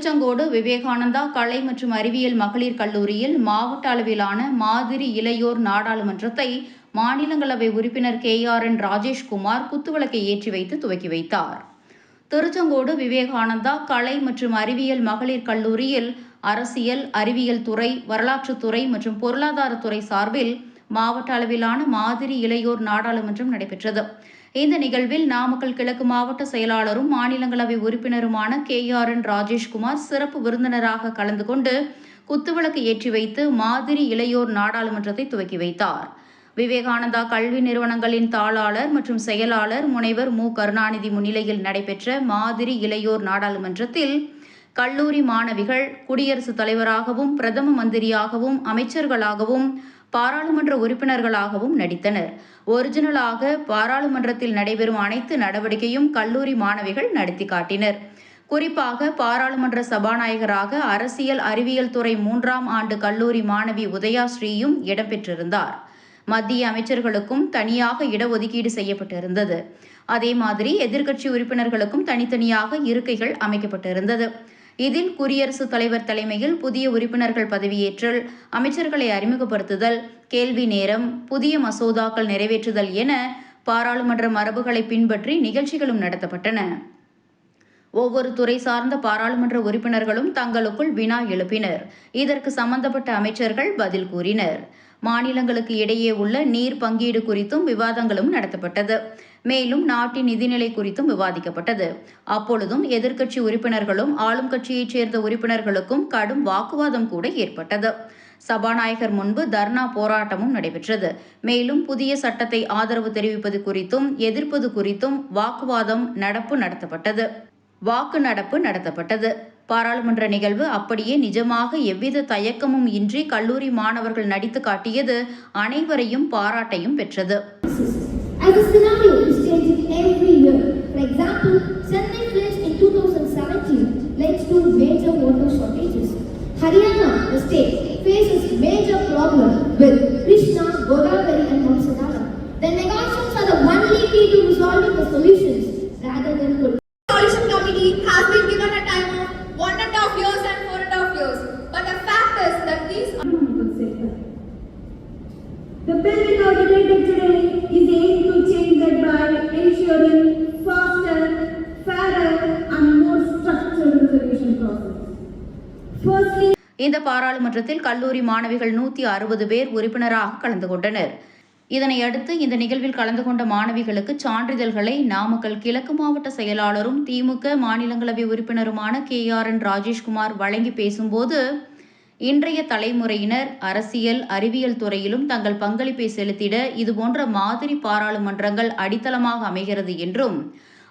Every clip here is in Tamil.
திருச்செங்கோடு விவேகானந்தா கலை மற்றும் அறிவியல் மகளிர் கல்லூரியில் மாவட்ட அளவிலான மாதிரி இளையோர் நாடாளுமன்றத்தை மாநிலங்களவை உறுப்பினர் கே ஆர் என் ராஜேஷ்குமார் குத்துவிளக்கை ஏற்றி வைத்து துவக்கி வைத்தார். திருச்செங்கோடு விவேகானந்தா கலை மற்றும் அறிவியல் மகளிர் கல்லூரியில் அரசியல் அறிவியல் துறை வரலாற்றுத்துறை மற்றும் பொருளாதாரத்துறை சார்பில் மாவட்ட அளவிலான மாதிரி இளையோர் நாடாளுமன்றம் நடைபெற்றது. இந்த நிகழ்வில் நாமக்கல் கிழக்கு மாவட்ட செயலாளரும் மாநிலங்களவை உறுப்பினருமான கே ஆர் என் ராஜேஷ்குமார் சிறப்பு விருந்தினராக கலந்து கொண்டு குத்துவிளக்கு ஏற்றி வைத்து மாதிரி இளையோர் நாடாளுமன்றத்தை துவக்கி வைத்தார். விவேகானந்தா கல்வி நிறுவனங்களின் தாளாளர் மற்றும் செயலாளர் முனைவர் மு. கருணாநிதி முன்னிலையில் நடைபெற்ற மாதிரி இளையோர் நாடாளுமன்றத்தில் கல்லூரி மாணவிகள் குடியரசுத் தலைவராகவும் பிரதம மந்திரியாகவும் அமைச்சர்களாகவும் பாராளுமன்ற உறுப்பினர்களாகவும் நடித்தனர். ஒரிஜினலாக பாராளுமன்றத்தில் நடைபெறும் அனைத்து நடவடிக்கையும் கல்லூரி மாணவிகள் நடத்தி காட்டினர். குறிப்பாக பாராளுமன்ற சபாநாயகராக அரசியல் அறிவியல் துறை மூன்றாம் ஆண்டு கல்லூரி மாணவி உதயா ஸ்ரீயும் இடம்பெற்றிருந்தார். மத்திய அமைச்சர்களுக்கும் தனியாக இடஒதுக்கீடு செய்யப்பட்டிருந்தது. அதே மாதிரி எதிர்க்கட்சி உறுப்பினர்களுக்கும் தனித்தனியாக இருக்கைகள் அமைக்கப்பட்டிருந்தது. இதில் குடியரசுத் தலைவர் தலைமையில் புதிய உறுப்பினர்கள் பதவியேற்றல் அமைச்சர்களை அறிமுகப்படுத்துதல் கேள்வி நேரம் புதிய மசோதாக்கள் நிறைவேற்றுதல் என பாராளுமன்ற மரபுகளை பின்பற்றி நிகழ்ச்சிகளும் நடத்தப்பட்டன. ஒவ்வொரு துறை சார்ந்த பாராளுமன்ற உறுப்பினர்களும் தங்களுக்குள் வினா எழுப்பினர். இதற்கு சம்பந்தப்பட்ட அமைச்சர்கள் பதில் கூறினர். மாநிலங்களுக்கு இடையே உள்ள நீர் பங்கீடு குறித்தும் விவாதங்களும் நடத்தப்பட்டது. மேலும் நாட்டின் நிதிநிலை குறித்தும் விவாதிக்கப்பட்டது. அப்பொழுதும் எதிர்க்கட்சி உறுப்பினர்களும் ஆளும் கட்சியைச் சேர்ந்த உறுப்பினர்களுக்கும் கடும் வாக்குவாதம் கூட ஏற்பட்டது. சபாநாயகர் முன்பு தர்ணா போராட்டமும் நடைபெற்றது. மேலும் புதிய சட்டத்தை ஆதரவு தெரிவிப்பது குறித்தும் எதிர்ப்பது குறித்தும் வாக்குவாதம் நடப்பு நடத்தப்பட்டது. வாக்கு நடப்பு நடத்தப்பட்டது. பாராளுமன்ற நிகழ்வு அப்படியே நிஜமாக எவ்வித தயக்கமும் இன்றி கல்லூரி மாணவர்கள் நடித்து காட்டியது அனைவரையும் பாராட்டையும் பெற்றது. As the scenario is changing every year. For example, Chennai floods in 2017 led to major water shortages. Haryana, the state, faces major problem with Krishna, Godavari and Hamsadala. The negations are the only key to resolving the solutions rather than பாராளுமன்றத்தில் கல்லூரி மாணவிகள் நூற்றி அறுபது பேர் உறுப்பினராக கலந்து கொண்டனர். இதனை அடுத்து இந்த நிகழ்வில் கலந்து கொண்ட மாணவிகளுக்கு சான்றிதழ்களை நாமக்கல் கிழக்கு மாவட்ட செயலாளரும் திமுக மாநிலங்களவை உறுப்பினருமான கே. ஆர். என். ராஜேஷ்குமார் வழங்கி பேசும்போது இன்றைய தலைமுறையினர் அரசியல் அறிவியல் துறையிலும் தங்கள் பங்களிப்பை செலுத்திட இதுபோன்ற மாதிரி பாராளுமன்றங்கள் அடித்தளமாக அமைகிறது என்றும்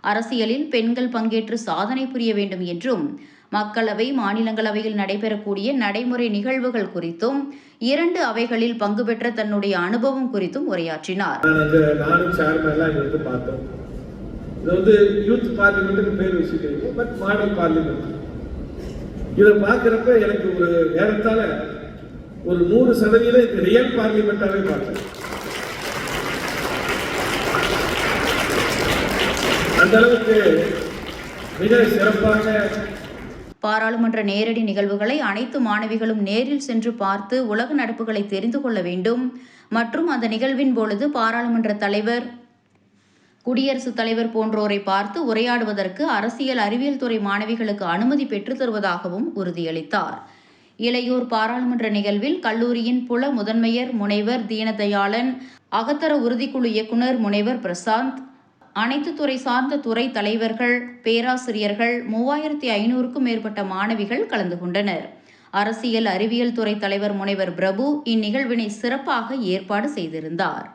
அரசியலில் பெண்கள் பங்கேற்று சாதனை புரிய வேண்டும் என்றும் மக்களவை மாநிலங்களவையில் நடைபெறக்கூடிய நடைமுறை நிகழ்வுகள் குறித்தும் இரண்டு அவைகளில் பங்கு பெற்ற தன்னுடைய அனுபவம் குறித்தும் உரையாற்றினார். இது வந்து யூத் பார்லிமெண்ட்டுக்கு பேர் வச்சுக்கிறீங்க பட் மாடல் பார்லிமெண்ட் இதை பார்க்குறப்ப எனக்கு ஒரு ஏறத்தாழ ஒரு நூறு சதவீதம் இது ரியல் பார்லிமெண்ட்டாகவே பார்த்தேன். அந்த அளவுக்கு மிக சிறப்பாக பாராளுமன்ற நேரடி நிகழ்வுகளை அனைத்து மாணவிகளும் நேரில் சென்று பார்த்து உலக நடப்புகளை தெரிந்து கொள்ள வேண்டும். மற்றும் அந்த நிகழ்வின் பொழுது பாராளுமன்ற தலைவர் குடியரசுத் தலைவர் போன்றோரை பார்த்து உரையாடுவதற்கு அரசியல் அறிவியல் துறை மாணவிகளுக்கு அனுமதி பெற்றுத் தருவதாகவும் உறுதியளித்தார். இளையோர் பாராளுமன்ற நிகழ்வில் கல்லூரியின் புல முதன்மையர் முனைவர் தீனதயாளன் அகத்தர உறுதிக்குழு இயக்குனர் முனைவர் பிரசாந்த் அனைத்து துறை சார்ந்த துறை தலைவர்கள் பேராசிரியர்கள் மூவாயிரத்தி ஐநூறுக்கும் மேற்பட்ட மாணவிகள் கலந்து கொண்டனர். அரசியல் அறிவியல் துறை தலைவர் முனைவர் பிரபு இந்நிகழ்வினை சிறப்பாக ஏற்பாடு செய்திருந்தார்.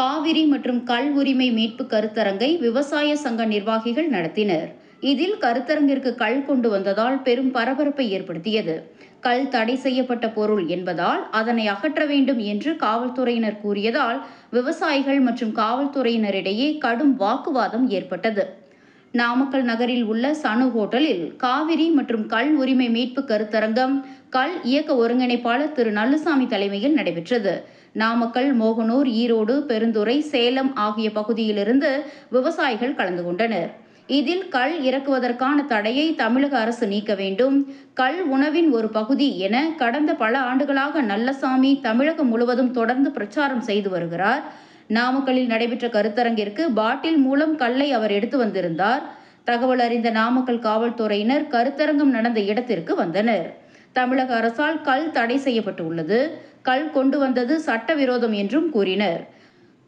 காவிரி மற்றும் கல் உரிமை மீட்பு கருத்தரங்கை விவசாய சங்க நிர்வாகிகள் நடத்தினர். இதில் கருத்தரங்கிற்கு கல் கொண்டு வந்ததால் பெரும் பரபரப்பை ஏற்படுத்தியது. கல் தடை செய்யப்பட்ட பொருள் என்பதால் அதனை அகற்ற வேண்டும் என்று காவல்துறையினர் கூறியதால் விவசாயிகள் மற்றும் காவல்துறையினரிடையே கடும் வாக்குவாதம் ஏற்பட்டது. நாமக்கல் நகரில் உள்ள சனு ஹோட்டலில் காவிரி மற்றும் கல் உரிமை மீட்பு கருத்தரங்கம் கல் இயக்க ஒருங்கிணைப்பாளர் திரு நல்லுசாமி தலைமையில் நடைபெற்றது. நாமக்கல் மோகனூர் ஈரோடு பெருந்துறை சேலம் ஆகிய பகுதியிலிருந்து விவசாயிகள் கலந்து கொண்டனர். இதில் கல் இறக்குவதற்கான தடையை தமிழக அரசு நீக்க வேண்டும். கல் உணவின் ஒரு பகுதி என கடந்த பல ஆண்டுகளாக நல்லசாமி தமிழகம் முழுவதும் தொடர்ந்து பிரச்சாரம் செய்து வருகிறார். நாமக்கல்லில் நடைபெற்ற கருத்தரங்கிற்கு பாட்டில் மூலம் கல்லை அவர் எடுத்து வந்திருந்தார். தகவல் அறிந்த நாமக்கல் காவல்துறையினர் கருத்தரங்கம் நடந்த இடத்திற்கு வந்தனர். தமிழக அரசால் கல் தடை செய்யப்பட்டு உள்ளது கல் கொண்டு வந்தது சட்டவிரோதம் என்றும் கூறினர்.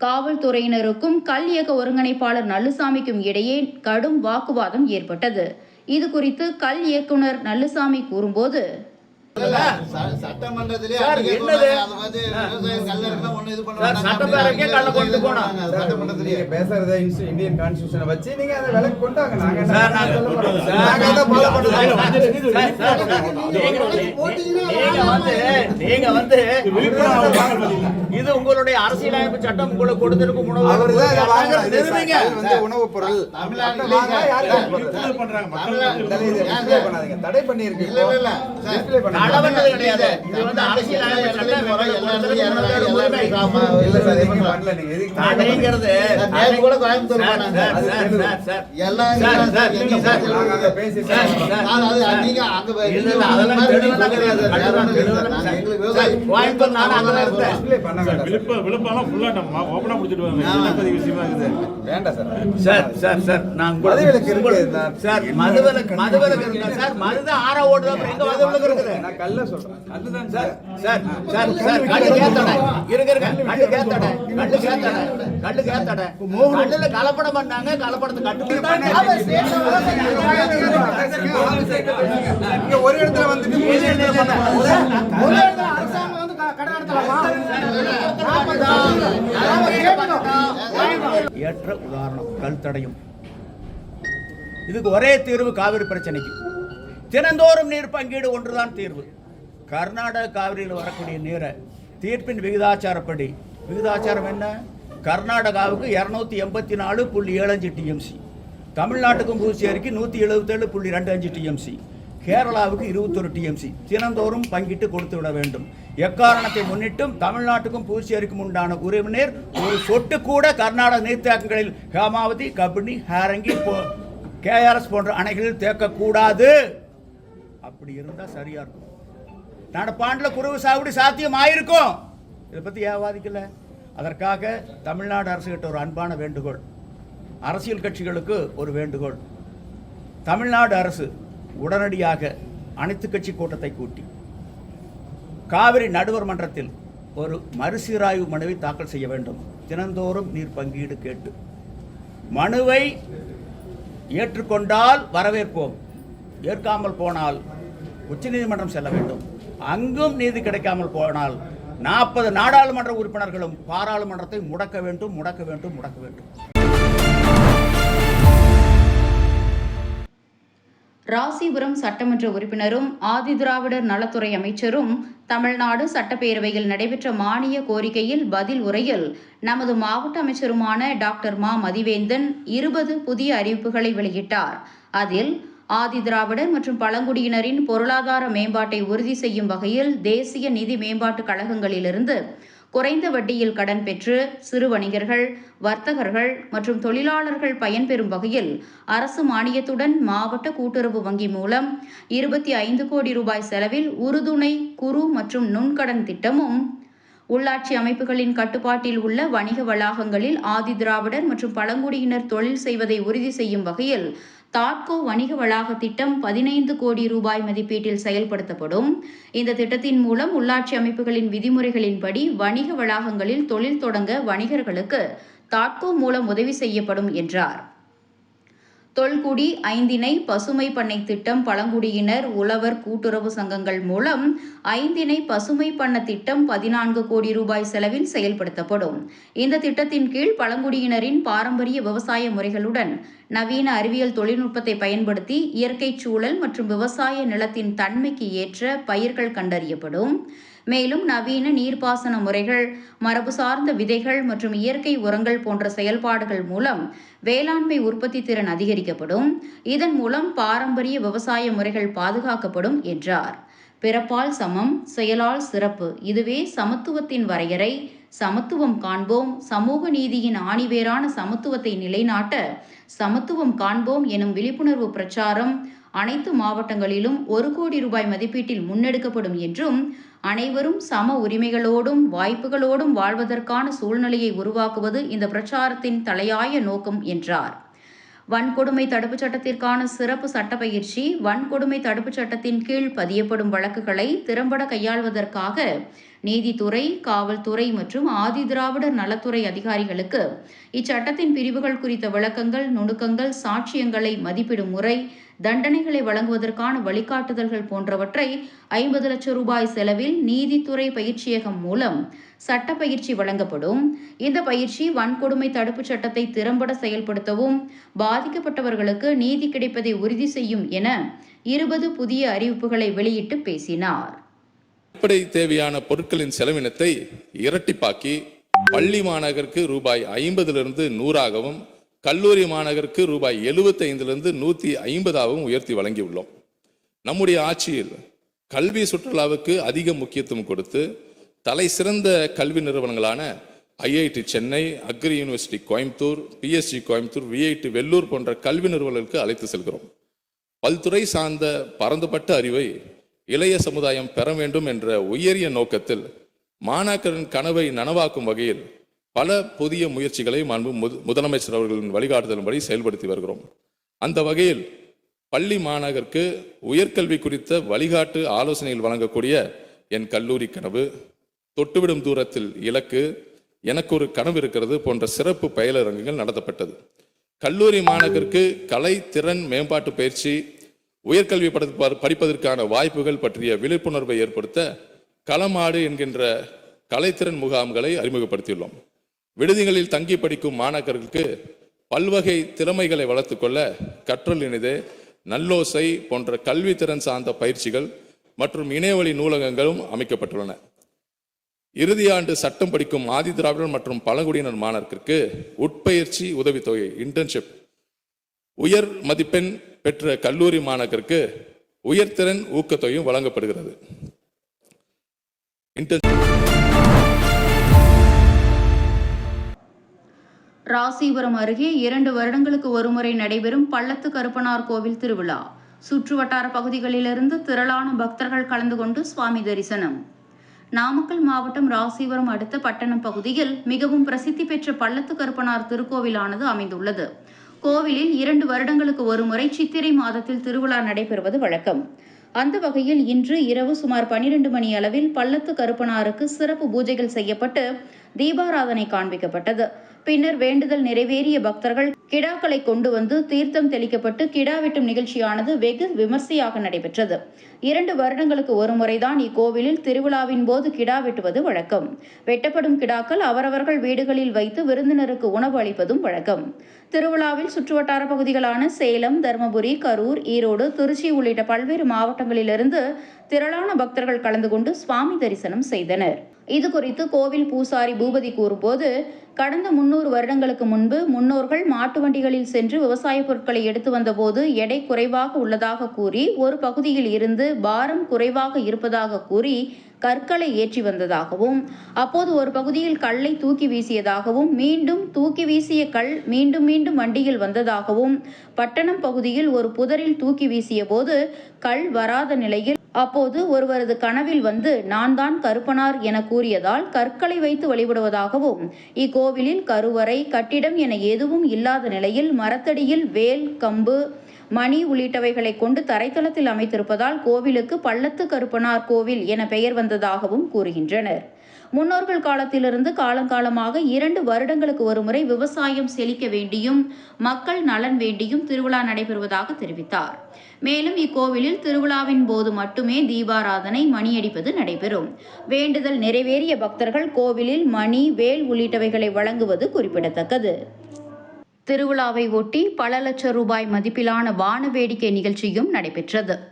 காவல்துறையினருக்கும் கல் இயக்க ஒருங்கிணைப்பாளர் நல்லுசாமிக்கும் இடையே கடும் வாக்குவாதம் ஏற்பட்டது. இது குறித்து கல் இயக்குனர் நல்லுசாமி கூறும்போது பேசுறத இந்தியன் கான்ஸ்டியூஷனை வச்சு அதை விலக்கு கொண்டாங்க. நீங்க வந்து இது உங்களுடைய அரசியலமைப்பு சட்டம் உங்களுக்கு கொடுத்திருக்கும் உணவு பொருள். தடை கிடையாது. இது வந்து அரசியலமைப்பு சட்டம். உணவு நேத்து கூட கோயம்புத்தூர் பேசி. நான் நீங்க அங்க கோயம்புத்தூர் நானும் அங்கதான் இருந்தேன். சார். விழுப்ப விழுப்பெல்லாம் ஃபுல்லா நம்ம ஓப்பனா முடிச்சிட்டு வாங்க விஷயமா இருக்குது வேண்டாம் சார். சார். சார். சார் நான் மதுவிலக்கு இருக்கு. சார் மதுவிலக்கு மதுவிலக்கு இருக்கா? சார் மருதான் ஆற ஓடுது? அப்புறம் எங்க மதுவிலக்கு இருக்குது? நான் கல்ல சொல்றேன். சார். சார். சார் சார் கல்லு கேத்தடை இருங்க இருங்க. கல்லு கேத்தடை கல்லு கேத்தடை கல்லு கேத்தடை கல்லுல கலப்படம் பண்ணாங்க. கலப்படத்தை கட்டுப்படுத்தாங்க இங்க ஒரு இடத்துல வந்துட்டு இடத்துல பண்ண ஏற்ற உதாரணம் கல் தடையும். இதுக்கு ஒரே தீர்வு காவிரி பிரச்சனைக்கு. தினந்தோறும் நீர் பங்கீடு ஒன்றுதான் தீர்வு. கர்நாடக காவிரியில் வரக்கூடிய நீரை தீர்ப்பின் விகிதாச்சாரப்படி. விகிதாச்சாரம் என்ன? கர்நாடகாவுக்கு இரநூத்தி எண்பத்தி நாலு புள்ளி ஏழஞ்சு டிஎம்சி தமிழ்நாட்டுக்கும் புதுச்சேரிக்கு நூற்றி எழுபத்தேழு புள்ளி ரெண்டு அஞ்சு டிஎம்சி கேரளாவுக்கு இருபத்தொரு டிஎம்சி தினந்தோறும் பங்கிட்டு கொடுத்து விட வேண்டும். எக்காரணத்தை முன்னிட்டும் தமிழ்நாட்டுக்கும் புதுச்சேரிக்கும் உண்டான உறவினர் நீர் ஒரு சொட்டு கூட கர்நாடக நீர்த்தேக்கங்களில் ஹேமாவதி கபினி ஹேரங்கி கேஆர்எஸ் போன்ற அணைகளில் தேக்கக்கூடாது. அப்படி இருந்தால் சரியா இருக்கும். நடப்பாண்டில் குருவு சாகுபடி சாத்தியம் ஆயிருக்கும் இதை பற்றி ஏன் அதற்காக தமிழ்நாடு அரசுகிட்ட ஒரு அன்பான வேண்டுகோள். அரசியல் கட்சிகளுக்கு ஒரு வேண்டுகோள். தமிழ்நாடு அரசு உடனடியாக அனைத்து கட்சி கூட்டத்தை கூட்டி காவிரி நடுவர் மன்றத்தில் ஒரு மறுசீராய்வு மனுவை தாக்கல் செய்ய வேண்டும். தினந்தோறும் நீர் பங்கீடு கேட்டு. மனுவை ஏற்றுக்கொண்டால் வரவேற்போம். ஏற்காமல் போனால் உச்சநீதிமன்றம் செல்ல வேண்டும். அங்கும் நீதி கிடைக்காமல் போனால் நாற்பது நாடாளுமன்ற உறுப்பினர்களும் பாராளுமன்றத்தை முடக்க வேண்டும் முடக்க வேண்டும் முடக்க வேண்டும். ராசிபுரம் சட்டமன்ற உறுப்பினரும் ஆதிதிராவிடர் நலத்துறை அமைச்சரும் தமிழ்நாடு சட்டப்பேரவையில் நடைபெற்ற மானிய கோரிக்கையில் பதில் உரையில் நமது மாவட்ட அமைச்சருமான டாக்டர் மா. மதிவேந்தன் இருபது புதிய அறிவிப்புகளை வெளியிட்டார். அதில் ஆதிதிராவிடர் மற்றும் பழங்குடியினரின் பொருளாதார மேம்பாட்டை உறுதி செய்யும் வகையில் தேசிய நிதி மேம்பாட்டுக் கழகங்களிலிருந்து குறைந்த வட்டியில் கடன் பெற்று சிறு வணிகர்கள் வர்த்தகர்கள் மற்றும் தொழிலாளர்கள் பயன்பெறும் வகையில் அரசு மானியத்துடன் மாவட்ட கூட்டுறவு வங்கி மூலம் இருபத்தி ஐந்து கோடி ரூபாய் செலவில் உறுதுணை குறு மற்றும் நுண்கடன் திட்டமும் உள்ளாட்சி அமைப்புகளின் கட்டுப்பாட்டில் உள்ள வணிக வளாகங்களில் ஆதி திராவிடர் மற்றும் பழங்குடியினர் தொழில் செய்வதை உறுதி செய்யும் வகையில் தாட்கோ வணிக வளாக திட்டம் பதினைந்து கோடி ரூபாய் மதிப்பீட்டில் செயல்படுத்தப்படும். இந்த திட்டத்தின் மூலம் உள்ளாட்சி அமைப்புகளின் விதிமுறைகளின்படி வணிக வளாகங்களில் தொழில் தொடங்க வணிகர்களுக்கு தாட்கோ மூலம் உதவி செய்யப்படும் என்றார். தொல்குடி ஐந்திணை பசுமை பண்ணை திட்டம் பழங்குடியினர் உழவர் கூட்டுறவு சங்கங்கள் மூலம் ஐந்திணை பசுமை பண்ண திட்டம் பதினான்கு கோடி ரூபாய் செலவில் செயல்படுத்தப்படும். இந்த திட்டத்தின் கீழ் பழங்குடியினரின் பாரம்பரிய விவசாய முறைகளுடன் நவீன அறிவியல் தொழில்நுட்பத்தை பயன்படுத்தி இயற்கை சூழல் மற்றும் விவசாய நிலத்தின் தன்மைக்கு ஏற்ற பயிர்கள் கண்டறியப்படும். மேலும் நவீன நீர்ப்பாசன முறைகள் மரபு சார்ந்த விதைகள் மற்றும் இயற்கை உரங்கள் போன்ற செயல்பாடுகள் மூலம் வேளாண்மை உற்பத்தி திறன் அதிகரிக்கப்படும். இதன் மூலம் பாரம்பரிய விவசாய முறைகள் பாதுகாக்கப்படும் என்றார். பிறப்பால் சமம் செயலால் சிறப்பு. இதுவே சமத்துவத்தின் வரையறை. சமத்துவம் காண்போம். சமூக நீதியின் ஆணிவேரான சமத்துவத்தை நிலைநாட்ட சமத்துவம் காண்போம் எனும் விழிப்புணர்வு பிரச்சாரம் அனைத்து மாவட்டங்களிலும் ஒரு கோடி ரூபாய் மதிப்பீட்டில் முன்னெடுக்கப்படும் என்றும் அனைவரும் சம உரிமைகளோடும் வாய்ப்புகளோடும் வாழ்வதற்கான சூழ்நிலையை உருவாக்குவது இந்த பிரச்சாரத்தின் தலையாய நோக்கம் என்றார். வன்கொடுமை தடுப்புச் சட்டத்திற்கான சிறப்பு சட்ட பயிற்சி வன்கொடுமை தடுப்புச் சட்டத்தின் கீழ் பதியப்படும் வழக்குகளை திறம்பட கையாள்வதற்காக நீதித்துறை காவல்துறை மற்றும் ஆதிதிராவிடர் நலத்துறை அதிகாரிகளுக்கு இச்சட்டத்தின் பிரிவுகள் குறித்த விளக்கங்கள் நுணுக்கங்கள் சாட்சியங்களை மதிப்பிடும் முறை தண்டனைகளை வழங்குவதற்கான வழிகாட்டுதல்கள் போன்றவற்றை ஐம்பது லட்சம் ரூபாய் செலவில் நீதித்துறை பயிற்சியகம் மூலம் சட்ட பயிற்சி வழங்கப்படும். இந்த பயிற்சி வன்கொடுமை தடுப்புச் சட்டத்தை திறம்பட செயல்படுத்தவும் பாதிக்கப்பட்டவர்களுக்கு நீதி கிடைப்பதை உறுதி செய்யும் என இருபது புதிய அறிவிப்புகளை வெளியிட்டு பேசினார். அடிப்படை தேவையான பொருட்களின் செலவினத்தை இரட்டிப்பாக்கி பள்ளி மாணவருக்கு ரூபாய் ஐம்பதிலிருந்து நூறாகவும் கல்லூரி மாணவருக்கு ரூபாய் எழுபத்தைந்திலிருந்து நூற்றி ஐம்பதாகவும் உயர்த்தி வழங்கியுள்ளோம். நம்முடைய ஆட்சியில் கல்வி சுற்றுலாவுக்கு அதிக முக்கியத்துவம் கொடுத்து தலை சிறந்த கல்வி நிறுவனங்களான IIT Chennai agri university Coimbatore PSG Coimbatore VIT Vellore போன்ற கல்வி நிறுவனங்களுக்கு அழைத்து செல்கிறோம். பல்துறை சார்ந்த பரந்துபட்ட அறிவை இளைய சமுதாயம் பெற வேண்டும் என்ற உயரிய நோக்கத்தில் மாணாக்கரின் கனவை நனவாக்கும் வகையில் பல புதிய முயற்சிகளை மாண்பு முதலமைச்சர் அவர்களின் வழிகாட்டுதலின்படி செயல்படுத்தி வருகிறோம். அந்த வகையில் பள்ளி மாணவருக்கு உயர்கல்வி குறித்த வழிகாட்டு ஆலோசனைகள் வழங்கக்கூடிய என் கல்லூரி கனவு தொட்டுவிடும் தூரத்தில் இலக்கு எனக்கு ஒரு கனவு இருக்கிறது போன்ற சிறப்பு பயிலரங்குகள் நடத்தப்பட்டது. கல்லூரி மாணவருக்கு கலை திறன் மேம்பாட்டு பயிற்சி உயர்கல்வி படி- படிப்பதற்கான வாய்ப்புகள் பற்றிய விழிப்புணர்வை ஏற்படுத்த களமாடு என்கின்ற கலைத்திறன் முகாம்களை அறிமுகப்படுத்தியுள்ளோம். விடுதிகளில் தங்கி படிக்கும் மாணாக்கர்களுக்கு பல்வகை திறமைகளை வளர்த்துக்கொள்ள கற்றல் இனிதே நல்லோசை போன்ற கல்வி திறன் சார்ந்த பயிற்சிகள் மற்றும் இணையவழி நூலகங்களும் அமைக்கப்பட்டுள்ளன. இறுதியாண்டு சட்டம் படிக்கும் ஆதி திராவிடர் மற்றும் பழங்குடியினர் மாணவர்களுக்கு உட்பயிற்சி உதவித்தொகை இன்டர்ன்ஷிப் உயர் மதிப்பெண் பெற்ற கல்லூரி மாணவருக்கு உயர்திறன் ஊக்கத்தொகையும் வழங்கப்படுகிறது. இன்டர்ன் ராசிபுரம் அருகே இரண்டு வருடங்களுக்கு ஒருமுறை நடைபெறும் பள்ளத்து கருப்பனார் கோவில் திருவிழா. சுற்றுவட்டார பகுதிகளிலிருந்து திரளான பக்தர்கள் கலந்து கொண்டு சுவாமி தரிசனம். நாமக்கல் மாவட்டம் ராசிபுரம் அடுத்த பட்டணம் பகுதியில் மிகவும் பிரசித்தி பெற்ற பள்ளத்து கருப்பனார் திருக்கோவிலானது அமைந்துள்ளது. கோவிலில் இரண்டு வருடங்களுக்கு ஒருமுறை சித்திரை மாதத்தில் திருவிழா நடைபெறுவது வழக்கம். அந்த வகையில் இன்று இரவு சுமார் பனிரெண்டு மணி அளவில் பள்ளத்து கருப்பனாருக்கு சிறப்பு பூஜைகள் செய்யப்பட்டு தீபாராதனை காண்பிக்கப்பட்டது. பின்னர் வேண்டுதல் நிறைவேறிய பக்தர்கள் கிடாக்களை கொண்டு வந்து தீர்த்தம் தெளிக்கப்பட்டு கிடா வெட்டும் நிகழ்ச்சியானது வெகு விமர்சையாக நடைபெற்றது. இரண்டு வருடங்களுக்கு ஒரு முறைதான் இக்கோவிலில் திருவிழாவின் போது கிடா வெட்டுவது வழக்கம். வெட்டப்படும் கிடாக்கள் அவரவர்கள் வீடுகளில் வைத்து விருந்தினருக்கு உணவு அளிப்பதும் வழக்கம். திருவிழாவில் சுற்றுவட்டார பகுதிகளான சேலம் தருமபுரி கரூர் ஈரோடு திருச்சி உள்ளிட்ட பல்வேறு மாவட்டங்களிலிருந்து திரளான பக்தர்கள் கலந்து கொண்டு சுவாமி தரிசனம் செய்தனர். இது குறித்து கோவில் பூசாரி பூபதி கூறும்போது கடந்த முன்னூறு வருடங்களுக்கு முன்பு முன்னோர்கள் மாட்டு வண்டிகளில் சென்று விவசாய பொருட்களை எடுத்து வந்தபோது எடை குறைவாக உள்ளதாக கூறி ஒரு பகுதியில் இருந்து பாரம் குறைவாக இருப்பதாக கூறி கற்களை ஏற்றி வந்ததாகவும் அப்போது ஒரு பகுதியில் கல்லை தூக்கி வீசியதாகவும் மீண்டும் தூக்கி வீசிய கல் மீண்டும் மீண்டும் வண்டியில் வந்ததாகவும் பட்டணம் பகுதியில் ஒரு புதரில் தூக்கி வீசிய போது கல் வராத நிலையில் அப்போது ஒருவரது கனவில் வந்து நான் தான் கருப்பனார் என கூறியதால் கற்களை வைத்து வழிபடுவதாகவும் இக்கோவிலில் கருவறை கட்டிடம் என எதுவும் இல்லாத நிலையில் மரத்தடியில் வேல் கம்பு மணி உள்ளிட்டவைகளை கொண்டு தரைத்தளத்தில் அமைத்திருப்பதால் கோவிலுக்கு பள்ளத்து கருப்பனார் கோவில் என பெயர் வந்ததாகவும் கூறுகின்றனர். முன்னோர்கள் காலத்திலிருந்து காலங்காலமாக இரண்டு வருடங்களுக்கு ஒருமுறை விவசாயம் செழிக்க வேண்டியும் மக்கள் நலன் வேண்டியும் திருவிழா நடைபெறுவதாக தெரிவித்தார். மேலும் இக்கோவிலில் திருவிழாவின் போது மட்டுமே தீபாராதனை மணியடிப்பது நடைபெறும். வேண்டுதல் நிறைவேறிய பக்தர்கள் கோவிலில் மணி வேல் உள்ளிட்டவைகளை வழங்குவது குறிப்பிடத்தக்கது. திருவிழாவை ஒட்டி பல லட்சம் ரூபாய் மதிப்பிலான வான வேடிக்கை நிகழ்ச்சியும் நடைபெற்றது.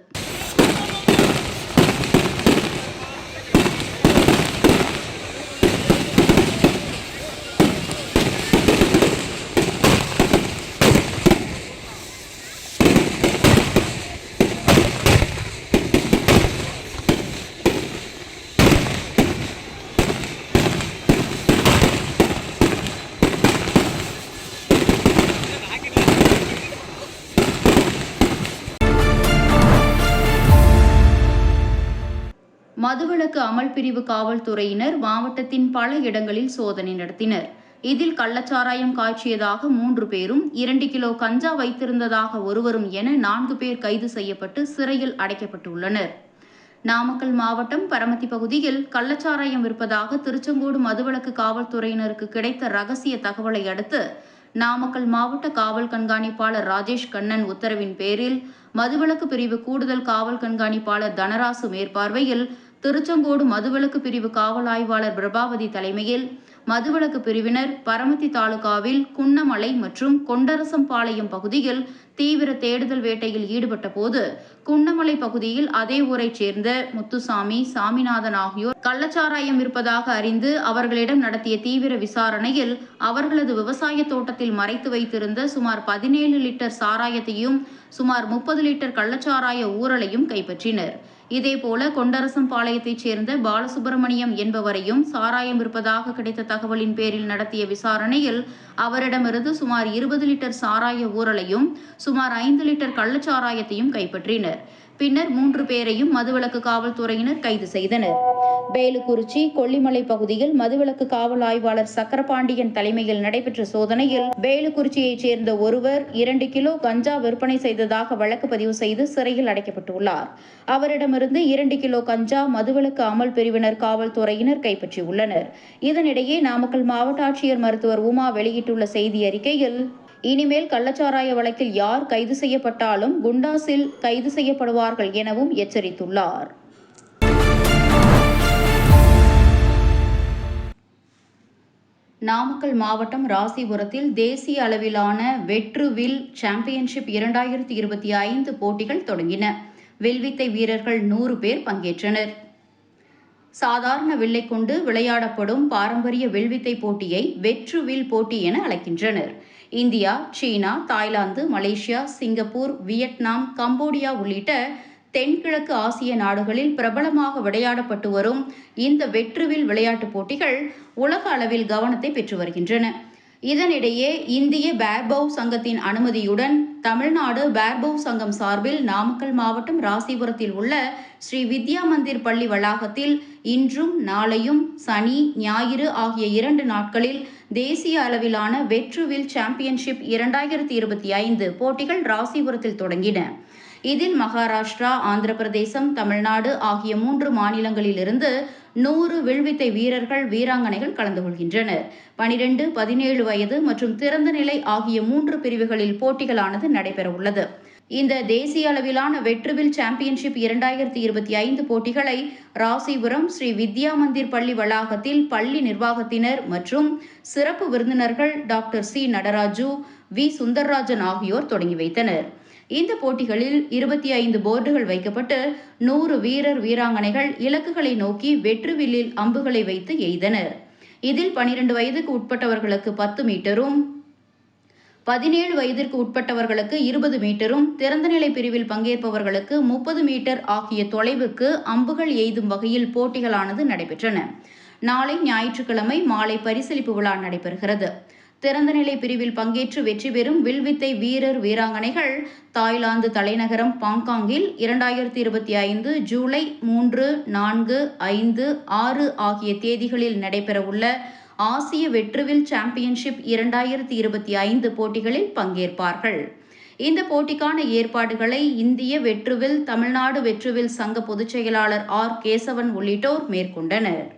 மதுவிலக்கு அமல் பிரிவு காவல்துறையினர் மாவட்டத்தின் பல இடங்களில் சோதனை நடத்தினர். இதில் கள்ளச்சாராயம் காய்ச்சியதாக மூன்று பேரும் இரண்டு கிலோ கஞ்சா வைத்திருந்ததாக ஒருவரும் என நான்கு பேர் கைது செய்யப்பட்டு சிறையில் அடைக்கப்பட்டுள்ளனர். நாமக்கல் மாவட்டம் பரமத்தி பகுதியில் கள்ளச்சாராயம் விற்பதாக திருச்செங்கோடு மதுவிலக்கு காவல்துறையினருக்கு கிடைத்த ரகசிய தகவலை அடுத்து நாமக்கல் மாவட்ட காவல் கண்காணிப்பாளர் ராஜேஷ் கண்ணன் உத்தரவின் பேரில் மதுவிலக்கு பிரிவு கூடுதல் காவல் கண்காணிப்பாளர் தனராசு மேற்பார்வையில் திருச்செங்கோடு மதுவிலக்கு பிரிவு காவல் ஆய்வாளர் பிரபாவதி தலைமையில் மதுவிலக்கு பிரிவினர் பரமத்தி தாலுகாவில் குன்னமலை மற்றும் கொண்டரசம்பாளையம் பகுதியில் தீவிர தேடுதல் வேட்டையில் ஈடுபட்ட போது குன்னமலை பகுதியில் அதே ஊரைச் சேர்ந்த முத்துசாமி சாமிநாதன் ஆகியோர் கள்ளச்சாராயம் இருப்பதாக அறிந்து அவர்களிடம் நடத்திய தீவிர விசாரணையில் அவர்களது விவசாய தோட்டத்தில் மறைத்து வைத்திருந்த சுமார் பதினேழு லிட்டர் சாராயத்தையும் சுமார் முப்பது லிட்டர் கள்ளச்சாராய ஊரலையும் கைப்பற்றினர். இதேபோல கொண்டரசம்பாளையத்தைச் சேர்ந்த பாலசுப்பிரமணியம் என்பவரையும் சாராயம் இருப்பதாக கிடைத்த தகவலின் பேரில் நடத்திய விசாரணையில் அவரிடமிருந்து சுமார் இருபது லிட்டர் சாராய ஊரலையும் சுமார் ஐந்து லிட்டர் கள்ளச்சாராயத்தையும் கைப்பற்றினர். பின்னர் மூன்று பேரையும் மதுவிலக்கு காவல்துறையினர் கைது செய்தனர். வேலுக்குறிச்சி கொல்லிமலை பகுதியில் மதுவிலக்கு காவல் ஆய்வாளர் சக்கரபாண்டியன் தலைமையில் நடைபெற்ற சோதனையில் வேலுக்குறிச்சியைச் சேர்ந்த ஒருவர் இரண்டு கிலோ கஞ்சா விற்பனை செய்ததாக வழக்கு பதிவு செய்து சிறையில் அடைக்கப்பட்டுள்ளார். அவரிடமிருந்து இரண்டு கிலோ கஞ்சா மதுவிலக்கு அமல் பிரிவினர் காவல்துறையினர் கைப்பற்றியுள்ளனர். இதனிடையே நாமக்கல் மாவட்ட ஆட்சியர் மருத்துவர் உமா வெளியிட்டுள்ள செய்தி அறிக்கையில் இனிமேல் கள்ளச்சாராய வழக்கில் யார் கைது செய்யப்பட்டாலும் குண்டாஸில் கைது செய்யப்படுவார்கள் எனவும் எச்சரித்துள்ளார். நாமக்கல் மாவட்டம் ராசிபுரத்தில் தேசிய அளவிலான வெற்று வில் சாம்பியன்ஷிப் இரண்டாயிரத்தி இருபத்தி ஐந்து போட்டிகள் தொடங்கின. வில்வித்தை வீரர்கள் நூறு பேர் பங்கேற்றனர். சாதாரண வில்லை கொண்டு விளையாடப்படும் பாரம்பரிய வில்வித்தை போட்டியை வெற்று வில் போட்டி என அழைக்கின்றனர். India China Thailand Malaysia Singapore Vietnam Cambodia உள்ளிட்ட தென்கிழக்கு ஆசிய நாடுகளில் பிரபலமாக விளையாடப்பட்டு வரும் இந்த வெற்றுவில் விளையாட்டுப் போட்டிகள் உலக அளவில் கவனத்தை பெற்று வருகின்றன. இதனிடையே இந்திய பேர்பவ் சங்கத்தின் அனுமதியுடன் தமிழ்நாடு பேர்பவ் சங்கம் சார்பில் நாமக்கல் மாவட்டம் ராசிபுரத்தில் உள்ள ஸ்ரீ வித்யா மந்திர் பள்ளி வளாகத்தில் இன்றும் நாளையும் சனி ஞாயிறு ஆகிய இரண்டு நாட்களில் தேசிய அளவிலான வெற்றுவில் சாம்பியன்ஷிப் இரண்டாயிரத்தி இருபத்தி ஐந்து போட்டிகள் ராசிபுரத்தில் தொடங்கின. இதில் மகாராஷ்டிரா ஆந்திர பிரதேசம் தமிழ்நாடு ஆகிய மூன்று மாநிலங்களிலிருந்து நூறு வில்வித்தை வீரர்கள் வீராங்கனைகள் கலந்து கொள்கின்றனர். பனிரெண்டு பதினேழு வயது மற்றும் திறந்த நிலை ஆகிய மூன்று பிரிவுகளில் போட்டிகளானது நடைபெறவுள்ளது இந்த தேசிய அளவிலான வெற்றுவில் சாம்பியன்ஷிப் இரண்டாயிரத்தி இருபத்தி ஐந்து போட்டிகளை ராசிபுரம் ஸ்ரீ வித்யா மந்திர் பள்ளி வளாகத்தில் பள்ளி நிர்வாகத்தினர் மற்றும் சிறப்பு விருந்தினர்கள் doctor C Nataraju V. Sundarrajan ஆகியோர் தொடங்கி வைத்தனர். இந்த போட்டிகளில் இருபத்தி ஐந்து போர்டுகள் வைக்கப்பட்டு நூறு வீரர் வீராங்கனைகள் இலக்குகளை நோக்கி வெற்றுவில்லில் அம்புகளை வைத்து எய்தனர். இதில் பனிரெண்டு வயதுக்கு உட்பட்டவர்களுக்கு பத்து மீட்டரும் பதினேழு வயதிற்கு உட்பட்டவர்களுக்கு இருபது மீட்டரும் திறந்தநிலை பிரிவில் பங்கேற்பவர்களுக்கு முப்பது மீட்டர் ஆகிய தொலைவுக்கு அம்புகள் எய்தும் வகையில் போட்டிகளானது நடைபெற்றன. நாளை ஞாயிற்றுக்கிழமை மாலை பரிசளிப்பு விழா நடைபெறுகிறது. திறந்தநிலை பிரிவில் பங்கேற்று வெற்றி பெறும் வில்வித்தை வீரர் வீராங்கனைகள் தாய்லாந்து தலைநகரம் பாங்காங்கில் இரண்டாயிரத்தி இருபத்தி ஐந்து ஜூலை மூன்று நான்கு ஐந்து ஆறு ஆகிய தேதிகளில் நடைபெறவுள்ள ஆசிய வெற்றுவில் சாம்பியன்ஷிப் இரண்டாயிரத்தி இருபத்தி ஐந்து போட்டிகளில் பங்கேற்பார்கள். இந்த போட்டிக்கான ஏற்பாடுகளை இந்திய வெற்றுவில் தமிழ்நாடு வெற்றுவில் சங்க பொதுச் செயலாளர் ஆர். கேசவன் உள்ளிட்டோர் மேற்கொண்டனர்.